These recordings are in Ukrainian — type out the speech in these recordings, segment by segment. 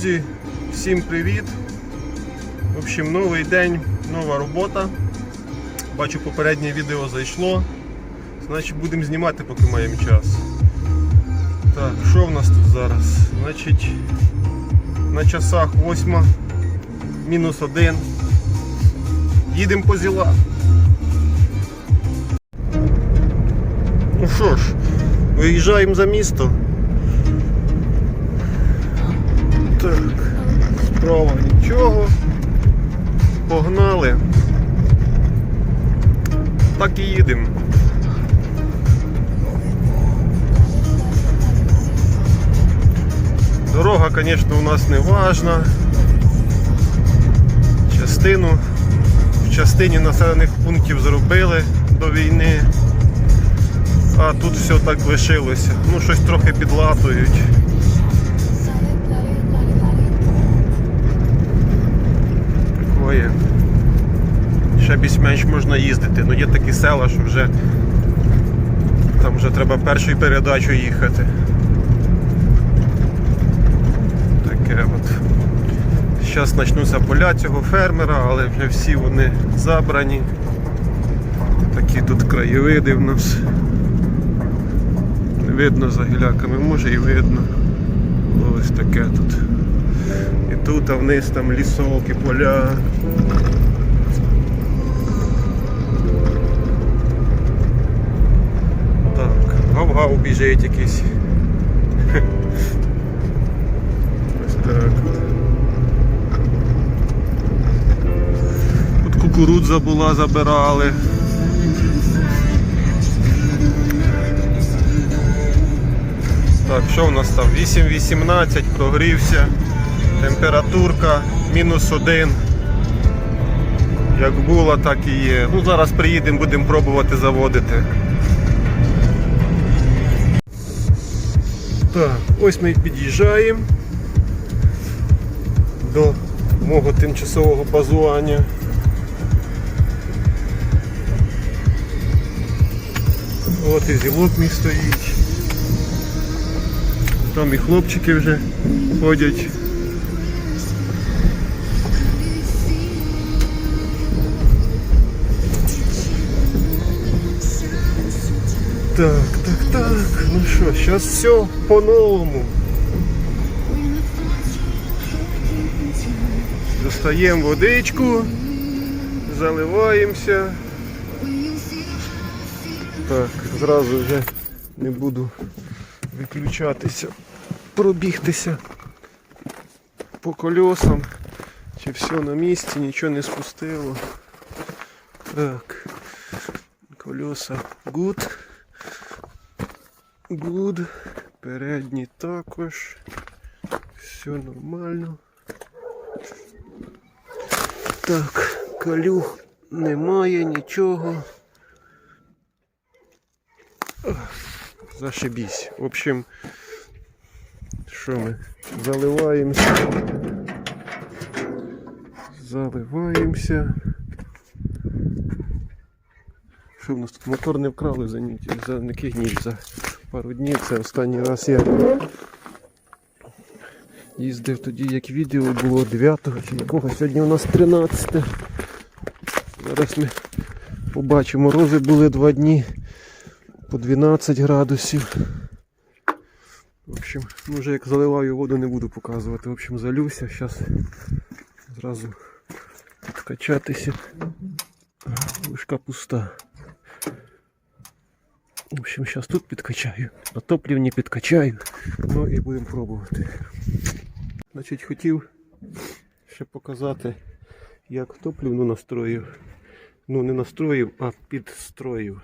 Друзі, всім привіт! В общем, новий день, нова робота. Бачу, попереднє відео зайшло. Значить будемо знімати, поки маємо час. Так, що в нас тут зараз? Значить, на часах 8, мінус 1. Їдемо по зіла. Ну що ж, виїжджаємо за місто. Справа нічого. Погнали. Так і їдемо. Дорога, звісно, у нас не важна. Частину в частині населених пунктів зробили до війни. А тут все так лишилося. Ну, щось трохи підлатують. Ще більш-менш можна їздити. Ну є такі села, що вже там вже треба першою передачу їхати. Таке от. Зараз почнуться поля цього фермера, але вже всі вони забрані. Такі тут краєвиди в нас. Не видно за гіляками, може і видно. Ось таке тут. І тут а вниз там лісок і поля. Гав-гав біжить якийсь. Ось так. Тут кукурудза була, забирали. Так, що в нас там? 8.18, прогрівся. Температурка мінус 1. Як було, так і є. Ну, зараз приїдемо, будемо пробувати заводити. Так, ось ми під'їжджаємо до мого тимчасового базування. От і зілок мій стоїть. Там і хлопчики вже ходять. Так, так, так. Ну що, зараз все по-новому. Достаємо водичку, заливаємося. Так, зразу вже не буду виключатися, пробігтися по колесам. Чи все на місці, нічого не спустило. Так. Колеса good. Good. Передні також. Все нормально. Так, калюх немає нічого. Зашибісь. В общем, що ми? Заливаємося. Заливаємося. Що в нас тут мотор не вкрали за, ні- за яких днів, за пару днів. Це останній раз я їздив тоді, як відео було 9 чи якого. Сьогодні у нас 13. Зараз ми побачимо. Морози були два дні по 12 градусів. В общем, вже як заливаю воду не буду показувати. В общем, залюся, зараз зразу підкачатися. Вишка пуста. В общем, зараз тут підкачаю, на топлівні підкачаю, ну і будемо пробувати. Значить, хотів ще показати, як топлівну настроїв. Ну, не настроїв, а підстроїв.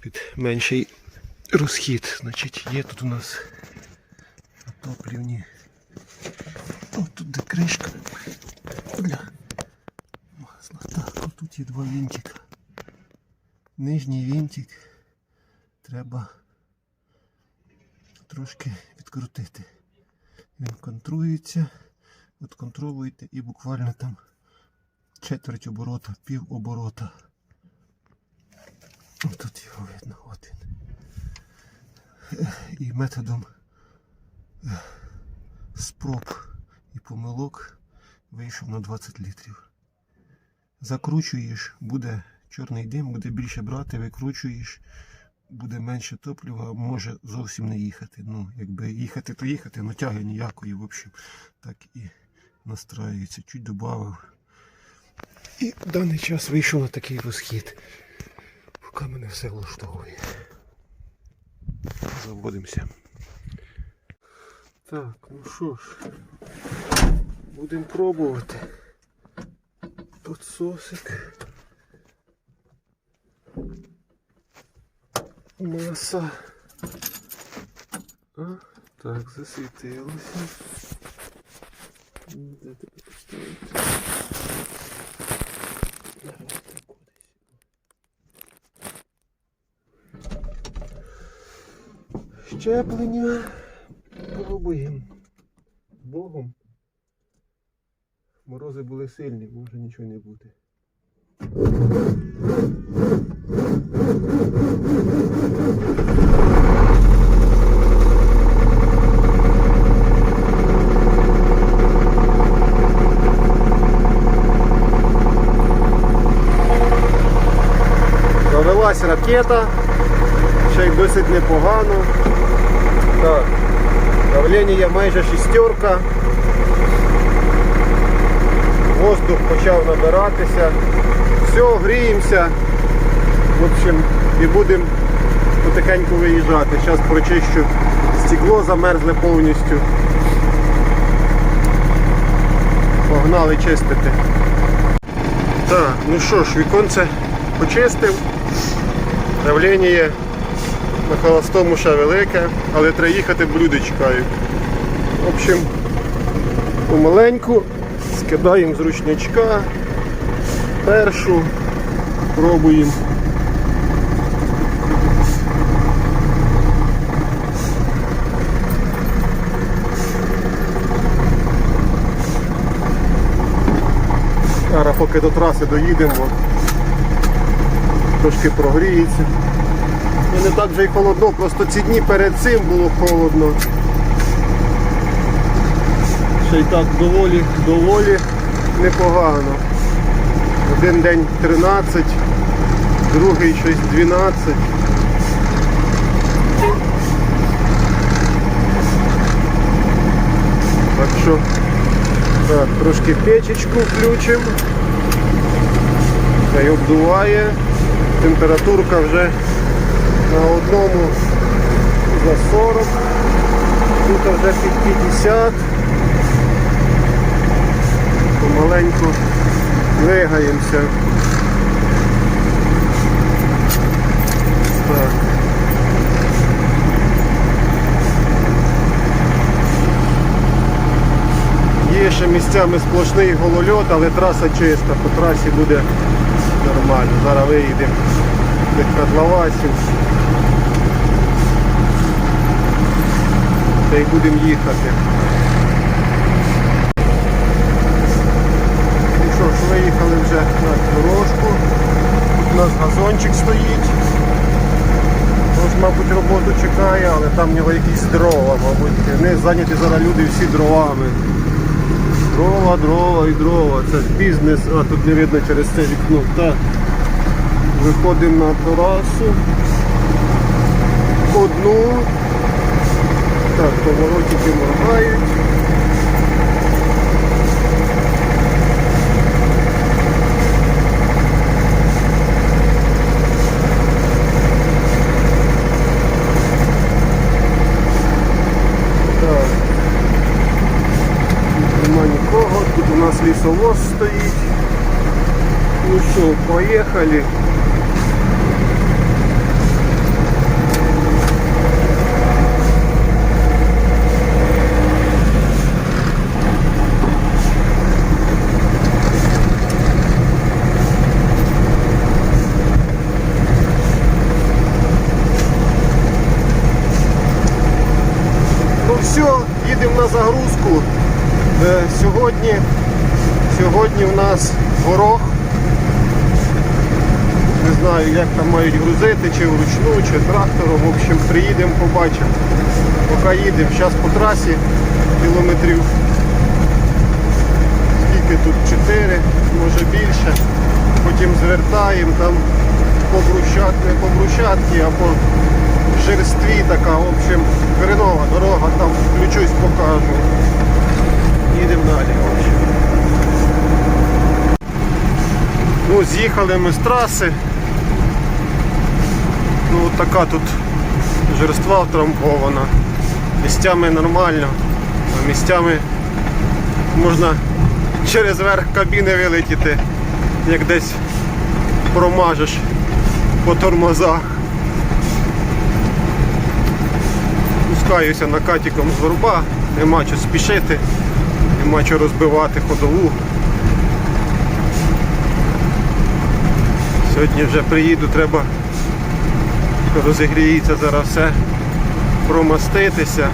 Під менший розхід. Значить, є тут у нас топлівні. О, тут де кришка. Бля. Масла. Так, тут є два вінтика. Нижній вінтик треба трошки відкрутити. Він контрується, відконтролюєте і буквально там четверть оборота, пів оборота. Тут його видно, от він. І методом спроб і помилок вийшов на 20 літрів. Закручуєш, буде чорний дим, буде більше брати, викручуєш, буде менше топлива, може зовсім не їхати. Ну, якби їхати, то їхати, але тяги ніякої, в общем, так і настраюється. Чуть додав. І в даний час вийшов на такий розхід. Поки мене все влаштовує. Заводимося. Так, ну що ж, будемо пробувати. Подсосик. Маса. А, так, засвітилося. Де тебе поставити? Щеплення. Пробуємо. Богом. Морози були сильні, може нічого не бути. Ракета, ще й досить непогано. Так, давлення майже шістерка. Воздух почав набиратися. Все, гріємося. В общем, і будемо потихеньку виїжджати. Зараз прочищу стекло замерзле повністю. Погнали чистити. Так, ну що ж, віконце почистив. Давлення на холостому ще велике, але треба їхати, бо люди чекають. В общем, помаленьку скидаємо з ручнячка. Першу пробуємо. Зараз поки до траси доїдемо, трошки прогріється. І не так вже й холодно, просто ці дні перед цим було холодно. Ще й так доволі, доволі непогано. Один день 13, другий щось 12. Так що так, трошки печечку включимо. Хай обдуває. Температурка вже на одному за 40, тут вже під 50. Помаленьку двигаємося. Так. Є ще місцями сплошний голольот, але траса чиста, по трасі буде нормально. Зараз виїдемо тих котловасів. Та й будемо їхати. Ну що ж, виїхали вже на дорожку. Тут у нас газончик стоїть. Тож, мабуть, роботу чекає, але там в нього якісь дрова, мабуть. Вони зайняті зараз люди всі дровами. Дрова, дрова і дрова. Це бізнес, а тут не видно через це вікно. Так. Виходимо на терасу. Одну. Так, поворотики моргають. нас лісовоз стоїть. Ну що, поїхали. Ну все, їдемо на загрузку. Е, Сьогодні, Сьогодні в нас горох. Не знаю, як там мають грузити, чи вручну, чи трактором. В общем, приїдемо, побачимо. Поки їдемо, зараз по трасі кілометрів. Скільки тут 4, може більше. Потім звертаємо там по брусчатці, не по брусчатці, а по жерстві така, в общем, хренова дорога, там включусь, покажу. Їдемо далі. в общем. Ну, з'їхали ми з траси. Ну, от така тут жерства втрамбована. Місцями нормально, а місцями можна через верх кабіни вилетіти, як десь промажеш по тормозах. Спускаюся накатиком з горба, нема що спішити, нема що розбивати ходову. Сьогодні вже приїду, треба розігріється зараз все, промаститися,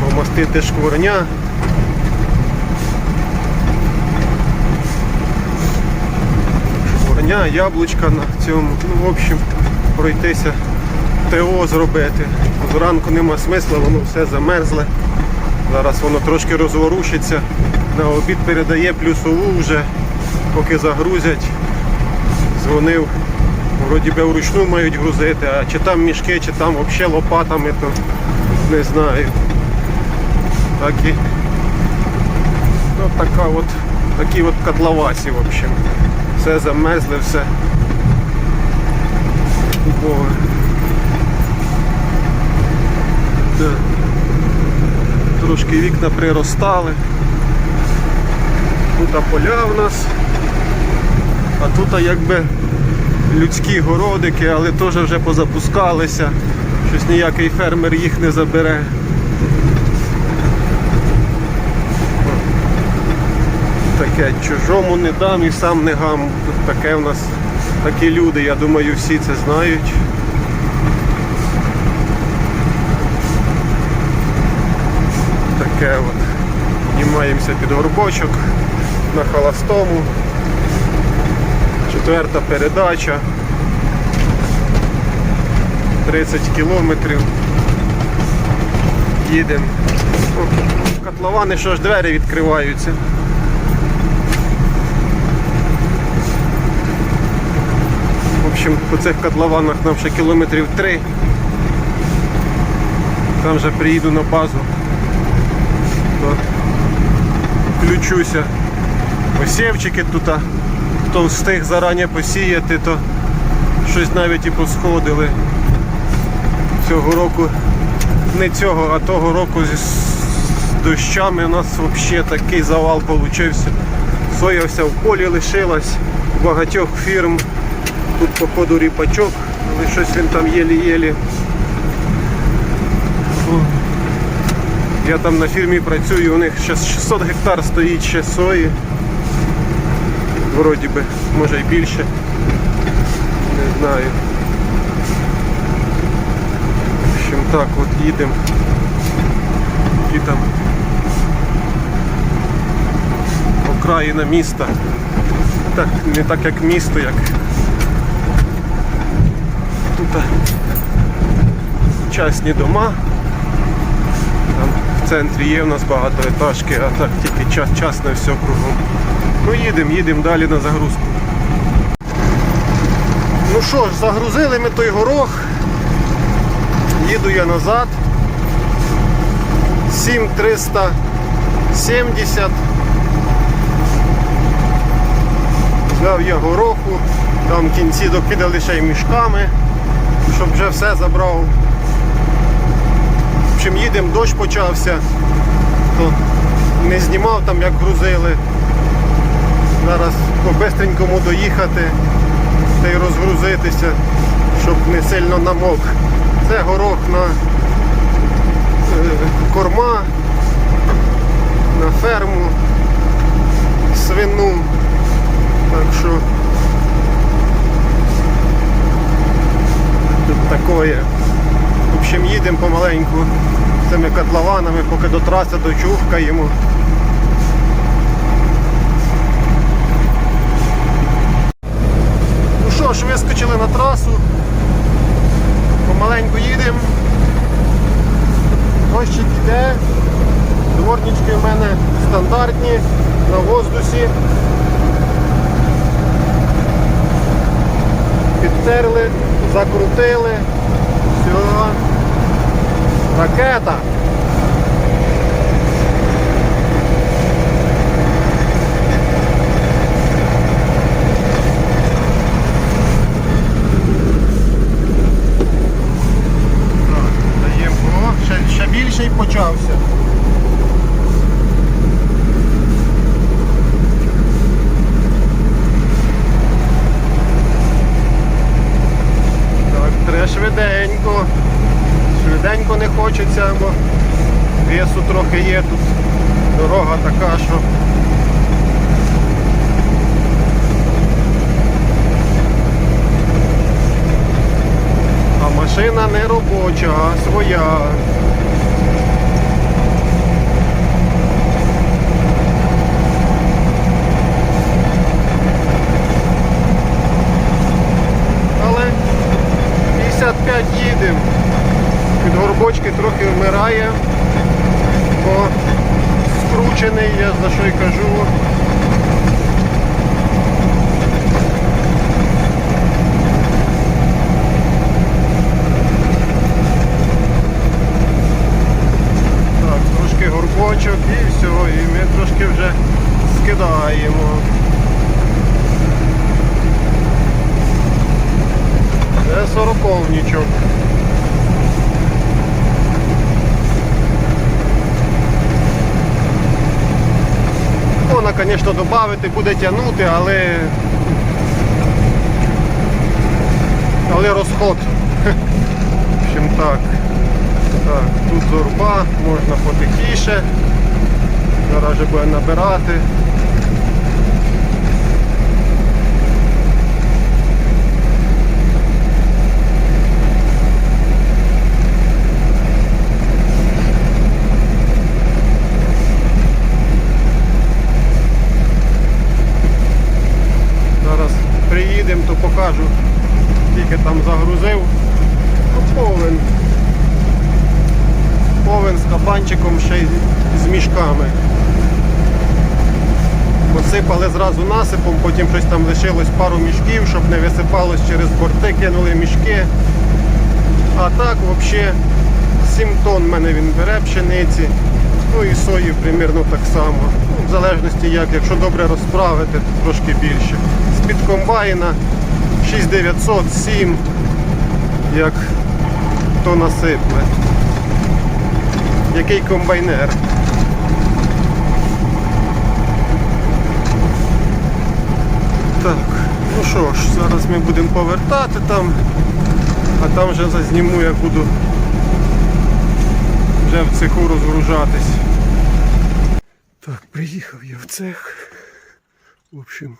промастити шкварня. Шкварня, яблучка на цьому, ну в общем, пройтися, ТО зробити. Зранку нема смисла, воно все замерзле. Зараз воно трошки розворушиться. На обід передає плюсову вже, поки загрузять. Дзвонив. Вроді би вручну мають грузити, а чи там мішки, чи там взагалі лопатами, то не знаю. Так і ну, така от, такі от котловасі, в общем. Все замерзли, все. Убоге. Так. Трошки вікна приростали. Тут поля в нас. Тут якби людські городики, але теж вже позапускалися. Щось ніякий фермер їх не забере. Таке чужому не дам і сам не гам. Тут таке в нас такі люди, я думаю, всі це знають. Таке от. Знімаємося під горбочок на холостому. Четверта передача. 30 кілометрів. Їдемо. Котловани, що ж двері відкриваються. В общем, по цих котлованах нам ще кілометрів 3. Там вже приїду на базу. То включуся. Посівчики тут. Хто встиг зарані посіяти, то щось навіть і посходили. Цього року, не цього, а того року с- дощами у нас взагалі такий завал получився. Соя вся в полі лишилась, багатьох фірм. Тут походу ріпачок, але щось він там єлі-єлі. Я там на фірмі працюю, у них зараз 600 гектар стоїть ще сої вроді би, може і більше. Не знаю. В общем так от їдемо. І там окраїна міста. Так, не так як місто, як тут частні дома. Там в центрі є в нас багатоетажки, а так тільки час, частне все кругом. Ну їдемо, їдемо далі на загрузку. Ну що ж, загрузили ми той горох. Їду я назад. 7370. Взяв я гороху, там в кінці докидали ще й мішками, щоб вже все забрав. В общем, їдемо, дощ почався, то не знімав там, як грузили. Зараз по-бистренькому доїхати та й розгрузитися, щоб не сильно намок. Це горох на е, корма, на ферму, свину. Так що тут такое. В общем, їдемо помаленьку цими котлованами, поки до траси дочухкаємо. Ну що ж, вискочили на трасу. Помаленьку їдемо. Дощик йде. Дворчик Розходнички в мене стандартні на воздусі. Підтерли, закрутили. Все. Ракета. Так, даємо. О, ще, ще більший почався. Так, треба швиденько. Швиденько не хочеться, бо весу трохи є тут. Дорога така, що. А машина не робоча, а своя. Але 55 їдемо. Від горбочки трохи вмирає, бо скручений, я за що й кажу. Так, трошки горбочок і все, і ми трошки вже скидаємо. Це сороковничок. Можна, звісно, додати, буде тягнути, але. Але розход. В общем так. Так, тут зорба, можна потихіше. Зараз вже буде набирати. Зараз приїдемо, то покажу, скільки там загрузив. Ну, повен. Повен з кабанчиком ще й з мішками. Посипали насипом, потім щось там лишилось пару мішків, щоб не висипалось через борти, кинули мішки. А так взагалі 7 тонн в мене він бере пшениці. Ну і сої примірно так само. Ну, в залежності як, якщо добре розправити, то трошки більше. З-під комбайна 6900, 7, як то насипле. Який комбайнер. Так, ну що ж, зараз ми будемо повертати там, а там вже зазніму, як буду вже в цеху розгружатись. Так, приїхав я в цех. В общем,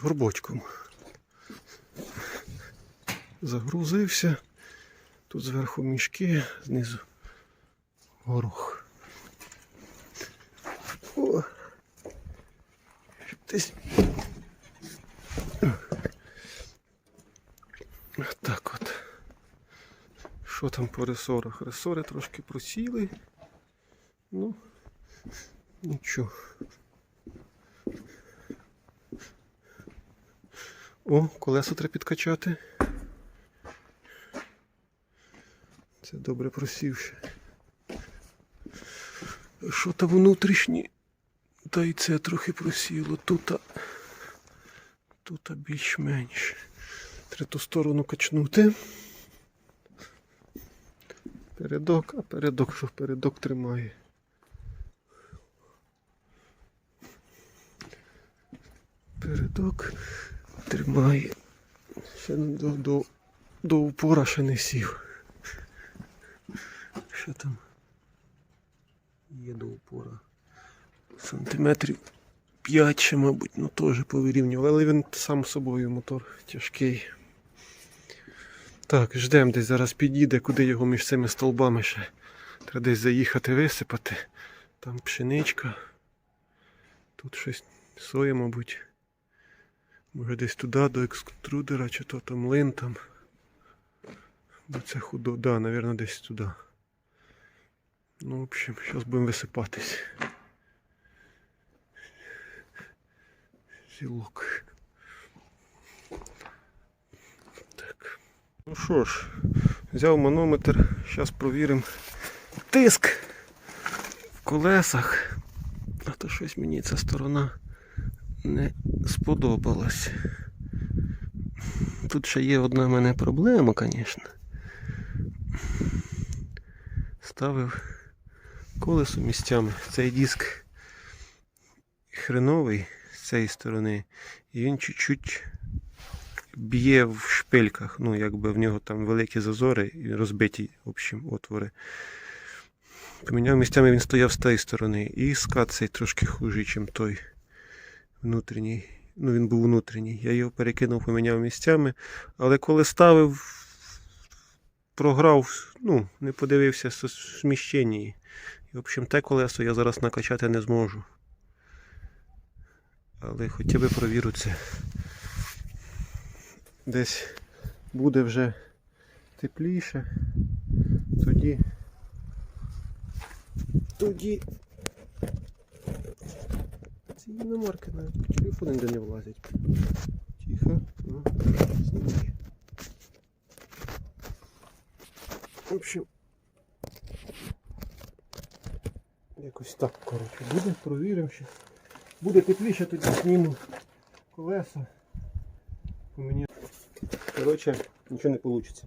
горбочком. Загрузився. Тут зверху мішки, знизу горох. О. Десь. Так от. Що там по ресорах? Ресори трошки просіли. Ну, нічого. О, колесо треба підкачати. Це добре просівши. Що там внутрішні? Та й це трохи просіло. Тут, тут більш-менш. Треба ту сторону качнути. Передок, а передок що передок тримає. Передок тримає. Ще до, до, до упора ще не сів. Що там? Є до упора. Сантиметрів 5 ще, мабуть, ну теж повирівнював, але він сам собою мотор тяжкий. Так, ждемо десь зараз підійде, куди його між цими столбами ще. Треба десь заїхати висипати. Там пшеничка. Тут щось соя, мабуть. Може десь туди до екструдера, чи то там лин там. Бо це худо, да, напевно, десь туди. Ну, в общем, зараз будемо висипатись. Сілок. Так. Ну що ж, взяв манометр, зараз провіримо тиск в колесах. А то щось мені ця сторона не сподобалась. Тут ще є одна в мене проблема, звісно. Ставив колесо місцями. Цей диск хреновий з цієї сторони, і він чуть-чуть б'є в шпильках. Ну, якби в нього там великі зазори і розбиті в общем, отвори. Поміняв місцями він стояв з тієї сторони. І скат цей трошки хужий, ніж той внутрішній. Ну, він був внутрішній. Я його перекинув, поміняв місцями. Але коли ставив, програв, ну, не подивився с- сміщення. І, в общем, те колесо я зараз накачати не зможу. Але хоча б провірю це. Десь буде вже тепліше. Тоді. Тоді. Ці іномарки навіть по телефону ніде не влазять. Тихо. Ну, знімай. В общем. Якось так, коротше, буде, провіримо ще. Буде тепліше, тоді зніму колеса. Поміняю. Коротше, нічого не вийде.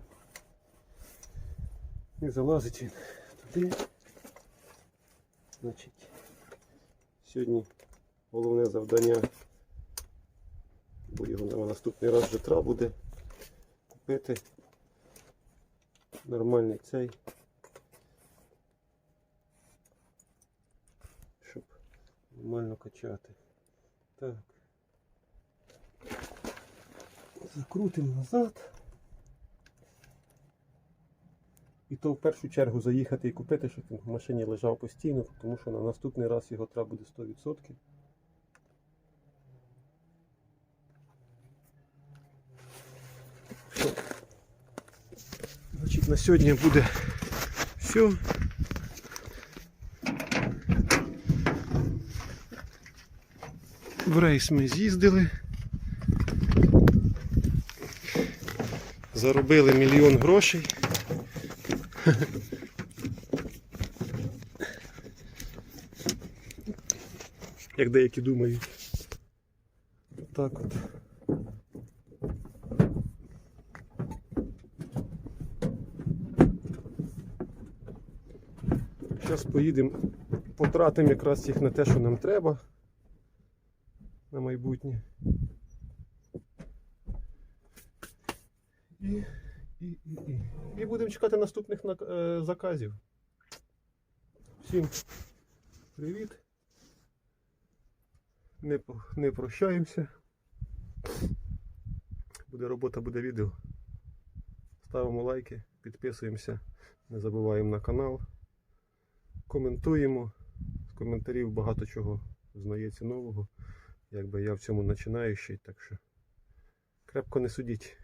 Не залазить він туди. Значить, сьогодні головне завдання, бо його на наступний раз вже треба буде купити нормальний цей, щоб нормально качати. Так. Закрутимо назад. І то в першу чергу заїхати і купити, щоб він в машині лежав постійно, тому що на наступний раз його треба буде 100%. Значить, на сьогодні буде все. В рейс ми з'їздили. Заробили мільйон грошей. Як деякі думають. Так от. Зараз поїдемо, потратимо якраз їх на те, що нам треба на майбутнє. І, і, і, і. і будемо чекати наступних е, заказів. Всім привіт. Не, не прощаємося. Буде робота, буде відео. Ставимо лайки, підписуємося, не забуваємо на канал. Коментуємо. З коментарів багато чого знається нового. Якби я в цьому починаючий, так що крепко не судіть.